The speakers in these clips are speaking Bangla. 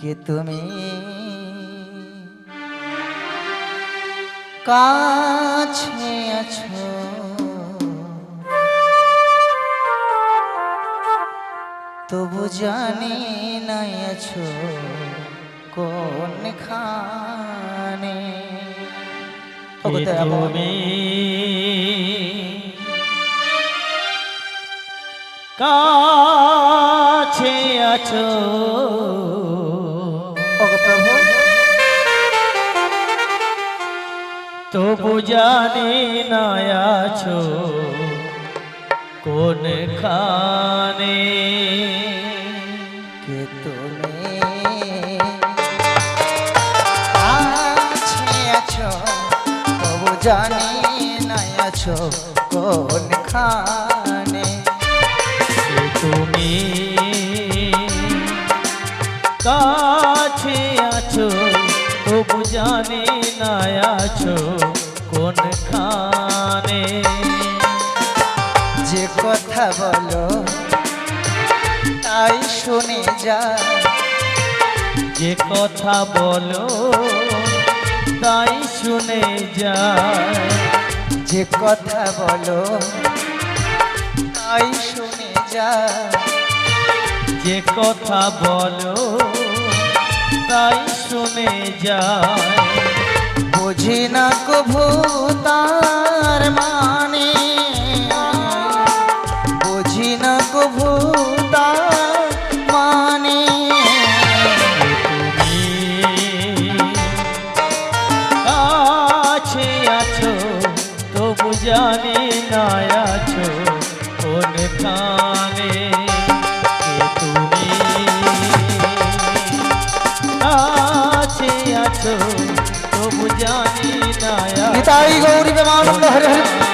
কে তুমি? কাছে আছো। তবু জানি নাই আছো কোন খানে তুমি? কাছে আছো। তবু জানি না আছো। কোন খানে? কে তুমি? কাছে আছো তবু জানি নাই আছো কোন খানে? তুমি? কাছে আছো তবু জানি না আছো। কোন। খানে যে কথা বলো, তাই শুনে যা। যে কথা বলো, তাই শুনে যায় যে কথা বলো, তাই শুনে যা। যে কথা বলো, তাই শুনে যায় বুঝি না কভু তার মানে। বুঝি না কভু তার মানে। কাছে আছো তবু জানি না আছো, কোন কানে তুমি? আছো তবু জানি না নিতাই গৌরী প্রেমানন্দ হরে হরে।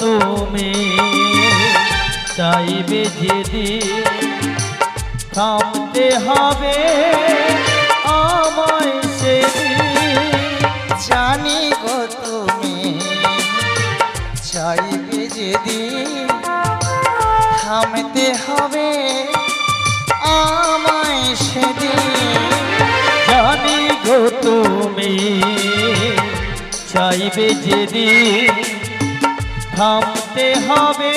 তুমি চাইবে যেদিন থামতে হবে আমায় সেদিন। জানি গো তুমি চাইবে যেদিন থামতে হবে আমায় সেদিন। জানি গো তুমি চাইবে যেদিন থামতে হবে।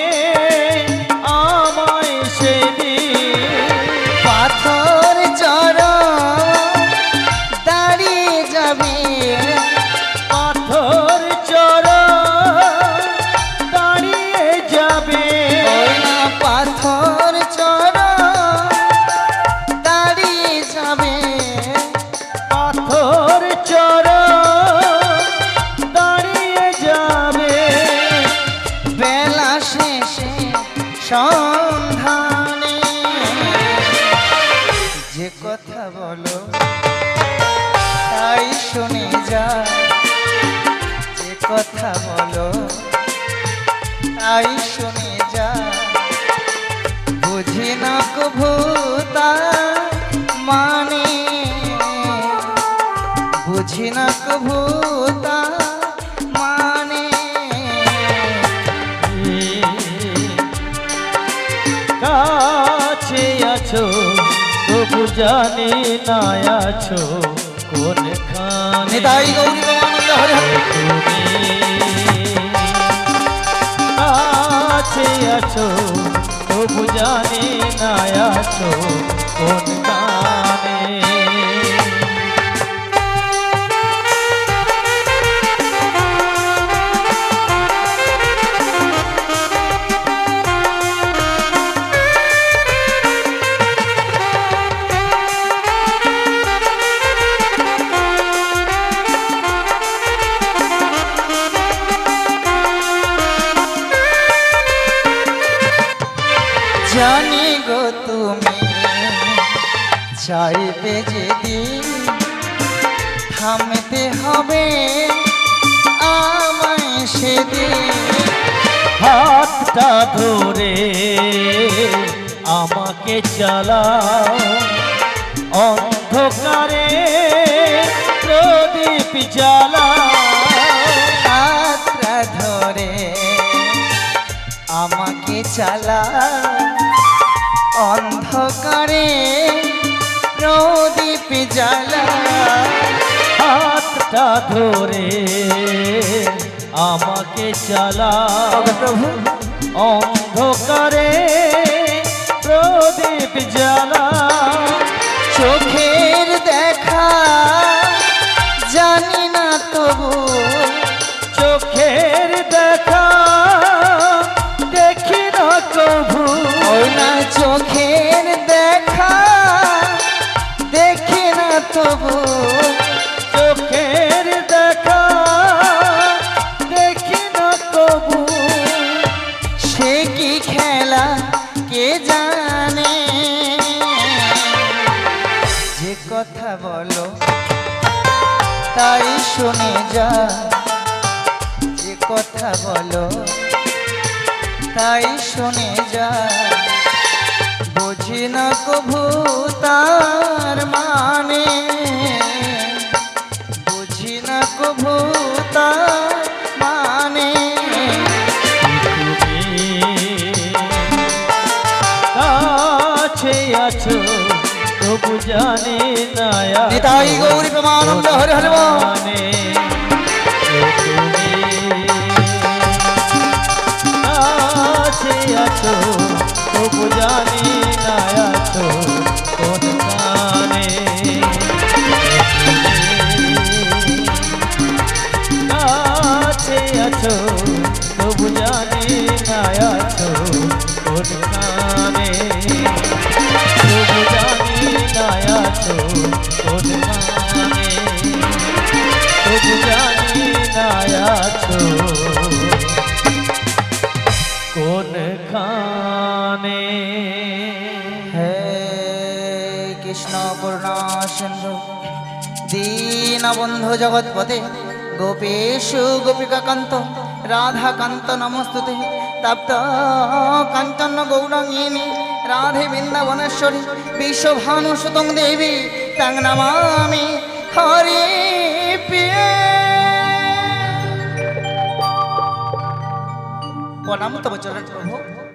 সন্ধানে। যে কথা বলো, তাই শুনে যা যে কথা বলো, তাই শুনে যা বুঝি না কভু মানে। বুঝি না কভু জানি না আছো কোন খানে নিতাই গৌরী প্রেমানন্দ হরে তুমি আছে আছো তবু জানি না আছো জানি গো তুমি চাইবে যেদিন থামতে হবে আমায় সেদিন। হাতটা ধরে আমাকে চালাও। অন্ধকারে প্রদীপ জ্বালা আমাকে চালা। অন্ধকারে প্রদীপ জ্বালা। হাতটা ধরে আমাকে চালা। প্রভু। কি খেলা, কে জানে? যে কথা বলো, তাই শুনে যা। যে কথা বলো, তাই শুনে যা। বুঝি না কভু তার মানে। বুঝি না কভু তবু জানি না নিতাই গৌরী প্রেমানন্দ হরে হরে আছো জানি না খানে হে কৃষ্ণ করুণা সিন্ধু দীন জগৎপতে গোপেশ গোপিকা কান্ত রাধা কান্ত নমস্তুতে, তপ্ত কাঞ্চন গৌরাঙ্গিনী, রাধে বৃন্দাবনেশ্বরী বিশ্বভানু সুতং দেবী, তাং নমামি, হরি প্রিয়। প্রণাম তব চরণ প্রভু।